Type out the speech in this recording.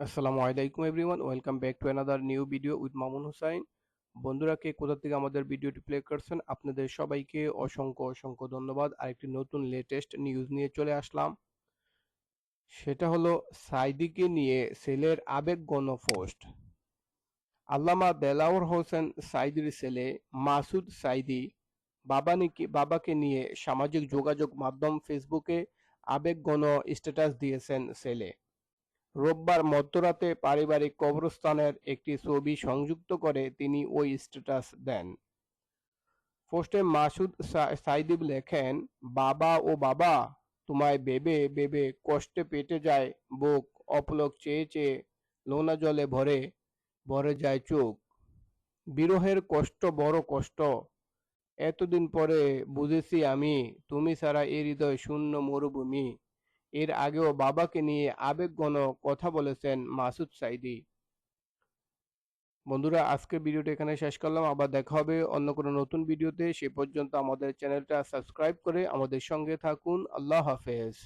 আসসালামু আলাইকুম everyone, welcome back to another new video with Mamun Hussain. বন্ধুরা, কে কোথা থেকে আমাদের ভিডিওটি প্লে করছেন, আপনাদের সবাইকে অসংখ্য অসংখ্য ধন্যবাদ। আরেকটি নতুন লেটেস্ট নিউজ নিয়ে চলে আসলাম। সেটা হলো সাইদিকে নিয়ে সেলের আবেগ গণ পোস্ট। আল্লামা দেলাওয়ার হোসেন সাইদির ছেলে মাসুদ সাইদি বাবানিকে, বাবাকে নিয়ে সামাজিক যোগাযোগ মাধ্যম ফেসবুকে আবেগ গণ স্ট্যাটাস দিয়েছেন ছেলে রোববার মধ্যরাতে পারিবারিক কবরস্থানের একটি ছবি সংযুক্ত করে তিনি ওই স্ট্যাটাস দেন। পোস্টে মাসুদ সাইদিব লেখেন, বাবা ও বাবা, তোমায় বেবে বেবে কষ্টে পেটে যায়, বুক অপলক চেয়ে চেয়ে লোনা জলে ভরে ভরে যায় চোখ। বিরহের কষ্ট বড় কষ্ট। এতদিন পরে বুঝেছি আমি, তুমি ছাড়া এ হৃদয় শূন্য মরুভূমি। এর আগেও বাবাকে নিয়ে আবেগঘন কথা বলেছেন মাসুদ সাইদি। বন্ধুরা, আজকের ভিডিওটা এখানে শেষ করলাম। আবার দেখা হবে অন্য কোনো নতুন ভিডিওতে। সে পর্যন্ত আমাদের চ্যানেলটা সাবস্ক্রাইব করে আমাদের সঙ্গে থাকুন। আল্লাহ হাফেজ।